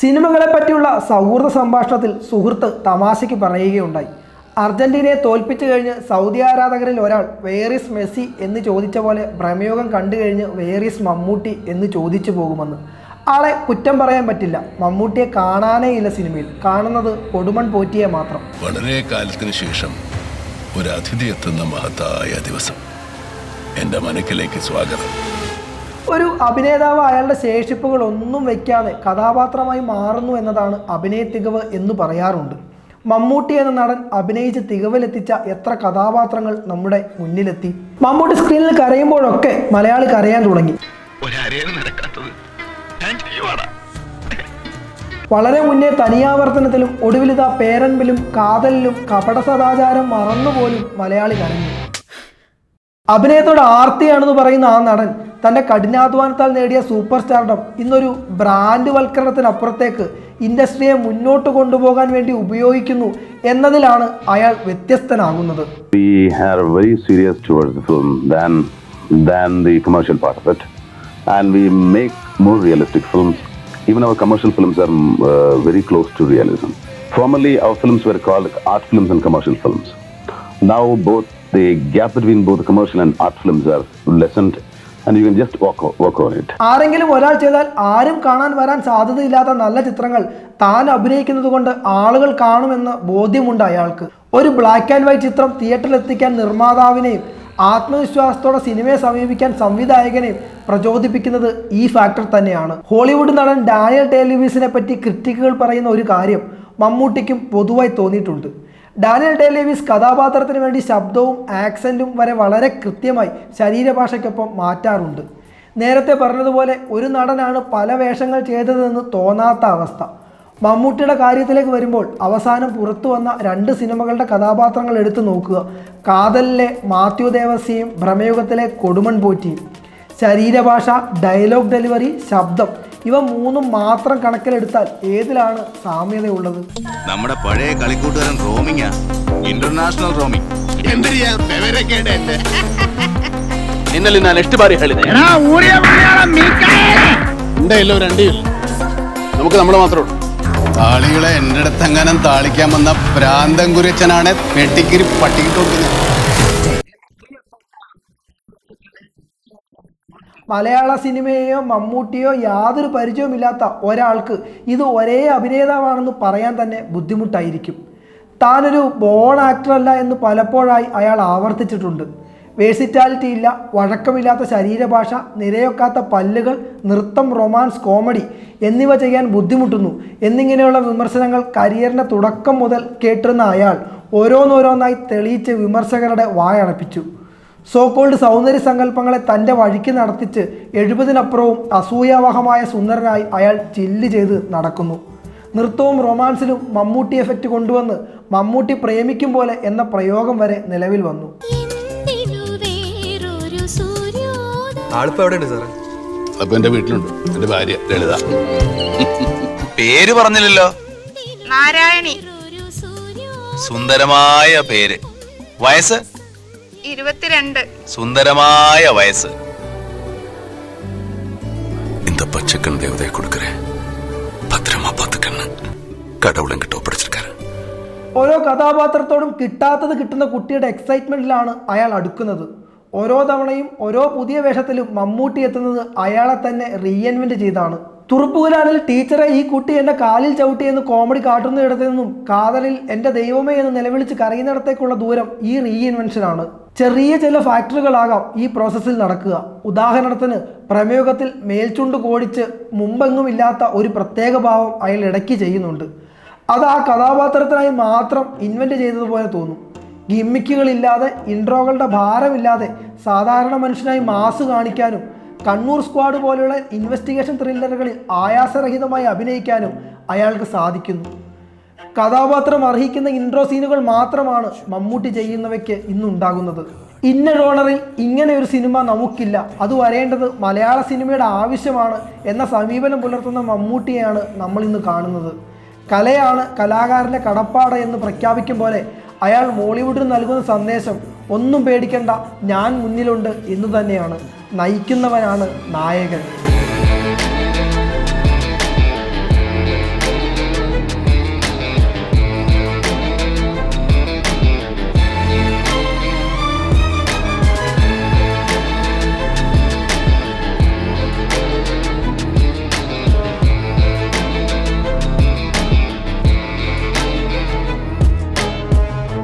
സിനിമകളെ പറ്റിയുള്ള സൗഹൃദ സംഭാഷണത്തിൽ സുഹൃത്ത് തമാശയ്ക്ക് പറയുകയുണ്ടായി. അർജന്റീനയെ തോൽപ്പിച്ചു കഴിഞ്ഞ് സൗദി ആരാധകരിൽ ഒരാൾ വേറിസ് മെസ്സി എന്ന് ചോദിച്ച പോലെ ഭ്രമയോഗം കണ്ടു കഴിഞ്ഞ് വേറിസ് മമ്മൂട്ടി എന്ന് ചോദിച്ചു പോകുമെന്ന്. ആളെ കുറ്റം പറയാൻ പറ്റില്ല. മമ്മൂട്ടിയെ കാണാനേ ഇല്ല സിനിമയിൽ. കാണുന്നത് കൊടുമൺ പോറ്റിയെ മാത്രം. വളരെ കാലത്തിന് ശേഷം ഒരു അതിഥി എത്തുന്ന മഹത്തായ ദിവസം. എന്റെ മനക്കിലേക്ക് സ്വാഗതം. ഒരു അഭിനേതാവ് അയാളുടെ ശേഷിപ്പുകൾ ഒന്നും വെക്കാതെ കഥാപാത്രമായി മാറുന്നു എന്നതാണ് അഭിനയ തികവ് എന്ന് പറയാറുണ്ട്. മമ്മൂട്ടി എന്ന നടൻ അഭിനയിച്ച് തികവിലെത്തിച്ച എത്ര കഥാപാത്രങ്ങൾ നമ്മുടെ മുന്നിലെത്തി. മമ്മൂട്ടി സ്ക്രീനിൽ കരയുമ്പോഴൊക്കെ മലയാളി കരയാൻ തുടങ്ങി. വളരെ മുന്നേ തനിയാവർത്തനത്തിലും ഒടുവിലിതാ പേരൻപിലും കാതലിലും കപട സദാചാരം മറന്നുപോലും മലയാളി കരഞ്ഞു. അഭിനയത്തോട് ആർത്തിയാണെന്ന് പറയുന്ന ആ നടൻ തന്റെ കഠിനാധ്വാനത്താൽ നേടിയ സൂപ്പർ സ്റ്റാർഡം ഇന്നൊരു ബ്രാൻഡ് വൽക്കരണത്തിനപ്പുറത്തേക്ക് ഇൻഡസ്ട്രിയെ മുന്നോട്ട് കൊണ്ടുപോകാൻ വേണ്ടി ഉപയോഗിക്കുന്നു എന്നതിലാണ് അയാൾ വ്യത്യസ്തനാകുന്നത്. Even our commercial films are mm, uh, very close to realism. Formerly, our films were called art films and commercial films. Now, both the gap between both commercial and art films are lessened, ആരെങ്കിലും ഒരാൾ ചെയ്താൽ ആരും കാണാൻ വരാൻ സാധ്യതയില്ലാത്ത നല്ല ചിത്രങ്ങൾ താൻ അഭിനയിക്കുന്നത് കൊണ്ട് ആളുകൾ കാണുമെന്ന് ബോധ്യമുണ്ട് അയാൾക്ക്. ഒരു ബ്ലാക്ക് ആൻഡ് വൈറ്റ് ചിത്രം തിയേറ്ററിൽ എത്തിക്കാൻ നിർമ്മാതാവിനെയും ആത്മവിശ്വാസത്തോടെ സിനിമയെ സമീപിക്കാൻ സംവിധായകനെയും പ്രചോദിപ്പിക്കുന്നത് ഈ ഫാക്ടർ തന്നെയാണ്. ഹോളിവുഡ് നടൻ ഡാനിയൽ ടെലിവിസിനെ പറ്റി ക്രിറ്റിക്കുകൾ പറയുന്ന ഒരു കാര്യം മമ്മൂട്ടിക്കും പൊതുവായി തോന്നിയിട്ടുണ്ട്. ഡാനിയൽ ഡേ ലേവിസ് കഥാപാത്രത്തിന് വേണ്ടി ശബ്ദവും ആക്സന്റും വരെ വളരെ കൃത്യമായി ശരീരഭാഷയ്ക്കൊപ്പം മാറ്റാറുണ്ട്. നേരത്തെ പറഞ്ഞതുപോലെ ഒരു നടനാണ് പല വേഷങ്ങൾ ചെയ്തതെന്ന് തോന്നാത്ത അവസ്ഥ. മമ്മൂട്ടിയുടെ കാര്യത്തിലേക്ക് വരുമ്പോൾ അവസാനം പുറത്തു വന്ന രണ്ട് സിനിമകളുടെ കഥാപാത്രങ്ങൾ എടുത്തു നോക്കുക. കാതലിലെ മാത്യു ദേവസ്യയും ഭ്രമയുഗത്തിലെ കൊടുമൺ പോറ്റിയും. ശരീരഭാഷ ഡയലോഗ് ഡെലിവറി ശബ്ദം ഇവ മൂന്നും മാത്രം കണക്കിലെടുത്താൽ ഏതിലാണ് സാമ്യതയുള്ളത് നമ്മുടെ പഴയ കളിക്കൂട്ടുകാരൻ റോമിങ്ങാ ಇಂಟರ್ನ್ಯಾಷನಲ್ ರೋಮಿಂಗ್ എന്തിനാ വിവരക്കേട് എന്റെ ನಿನ್ನಲ್ಲಿ ನಾನು ಎಷ್ಟು ಬಾರಿ ಹೇಳಿದೆ എന്റെ കയ്യിലോ രണ്ടേ ഇല്ല നമുക്ക് നമ്മുടെ മാത്രമേ ഉള്ളൂ താളികളെ എൻ്റെ അടുത്ത് എങ്ങാനും താളിക്കാൻ വന്ന ഭ്രാന്തൻ കുരിച്ചനാണ് വെട്ടിക്കിരി പട്ടിക്കിട്ട് മലയാള സിനിമയെയോ മമ്മൂട്ടിയോ യാതൊരു പരിചയവുമില്ലാത്ത ഒരാൾക്ക് ഇത് ഒരേ അഭിനേതാവാണെന്ന് പറയാൻ തന്നെ ബുദ്ധിമുട്ടായിരിക്കും. താനൊരു ബോൺ ആക്ടറല്ല എന്ന് പലപ്പോഴായി അയാൾ ആവർത്തിച്ചിട്ടുണ്ട്. വേഴ്സിറ്റാലിറ്റി ഇല്ല വഴക്കമില്ലാത്ത ശരീരഭാഷ നിരയൊക്കാത്ത പല്ലുകൾ നൃത്തം റൊമാൻസ് കോമഡി എന്നിവ ചെയ്യാൻ ബുദ്ധിമുട്ടുന്നു. എന്നിങ്ങനെയുള്ള വിമർശനങ്ങൾ കരിയറിന്റെ തുടക്കം മുതൽ കേട്ടിരുന്ന അയാൾ ഓരോന്നോരോന്നായി തെളിയിച്ച് വിമർശകരുടെ വായടപ്പിച്ചു. സോക്കോൾഡ് സൗന്ദര്യ സങ്കല്പങ്ങളെ തന്റെ വഴിക്ക് നടത്തിച്ച് എഴുപതിനപ്പുറവും അസൂയാവഹമായ സുന്ദരനായി അയാൾ ചില്ല് ചെയ്ത് നടക്കുന്നു. നൃത്തവും റൊമാൻസിലും മമ്മൂട്ടി എഫക്റ്റ് കൊണ്ടുവന്ന് മമ്മൂട്ടി പ്രേമിക്കും പോലെ എന്ന പ്രയോഗം വരെ നിലവിൽ വന്നു. അപ്പൊ വീട്ടിലുണ്ട്. എന്റെ ഭാര്യ ലളിത. പേര് പറഞ്ഞില്ലല്ലോ. നാരായണി സുന്ദരമായ പേര്. വയസ്സ്? ഇരുപത്തിരണ്ട് സുന്ദരമായ വയസ്സ് இந்த பச்சைக்கண் தேவதையை கொடுக்குறேன் பத்திரமா பார்த்துக்கண்ணு கடவுள் என்கிட்ட ஒப்படைச்சிருக்காரு ഓരോ കഥാപാത്രത്തോടും കിട്ടാത്തത് കിട്ടുന്ന കുട്ടിയുടെ എക്സൈറ്റ്മെൻറ്റിലാണ് അയാൾ അടുക്കുന്നത് ഓരോ തവണയും ഓരോ പുതിയ വേഷത്തിലും മമ്മൂട്ടി എത്തുന്നത് അയാളെ തന്നെ റീഎൻവെൻറ്റ് ചെയ്താണ് തുറുപ്പുകലാണിൽ ടീച്ചറെ ഈ കുട്ടി എൻ്റെ കാലിൽ ചവിട്ടി എന്ന് കോമഡി കാട്ടുന്നിടത്തു നിന്നും കാതലിൽ എൻ്റെ ദൈവമേ എന്ന് നിലവിളിച്ച് കരയുന്നിടത്തേക്കുള്ള ദൂരം ഈ റീഇൻവെൻഷനാണ് ചെറിയ ചില ഫാക്ടറികളാകാം ഈ പ്രോസസ്സിൽ നടക്കുക. ഉദാഹരണത്തിന് പ്രമേയത്തിൽ മേൽചുണ്ട് കോടിച്ച് മുമ്പെങ്ങുമില്ലാത്ത ഒരു പ്രത്യേക ഭാവം അയാൾ ഇടയ്ക്ക് ചെയ്യുന്നുണ്ട്. അത് ആ കഥാപാത്രത്തിനായി മാത്രം ഇൻവെന്റ് ചെയ്തതുപോലെ തോന്നും. ഗിമ്മിക്കുകളില്ലാതെ ഇൻട്രോകളുടെ ഭാരമില്ലാതെ സാധാരണ മനുഷ്യനായി മാസ് കാണിക്കാനും കണ്ണൂർ സ്ക്വാഡ് പോലെയുള്ള ഇൻവെസ്റ്റിഗേഷൻ ത്രില്ലറുകളിൽ ആയാസരഹിതമായി അഭിനയിക്കാനും അയാൾക്ക് സാധിക്കുന്നു. കഥാപാത്രം അർഹിക്കുന്ന ഇൻട്രോ സീനുകൾ മാത്രമാണ് മമ്മൂട്ടി ചെയ്യുന്നവയ്ക്ക് ഇന്നുണ്ടാകുന്നത്. ഇന്ന ഡോളറിൽ ഇങ്ങനെ ഒരു സിനിമ നമുക്കില്ല. അത് വരേണ്ടത് മലയാള സിനിമയുടെ ആവശ്യമാണ് എന്ന സമീപനം പുലർത്തുന്ന മമ്മൂട്ടിയെയാണ് നമ്മൾ ഇന്ന് കാണുന്നത്. കലയാണ് കലാകാരന്റെ കടപ്പാട് എന്ന് പ്രഖ്യാപിക്കും പോലെ അയാൾ ബോളിവുഡിന് നൽകുന്ന സന്ദേശം ഒന്നും പേടിക്കേണ്ട ഞാൻ മുന്നിലുണ്ട് എന്ന് തന്നെയാണ് നയിക്കുന്നവനാണ് നായകൻ.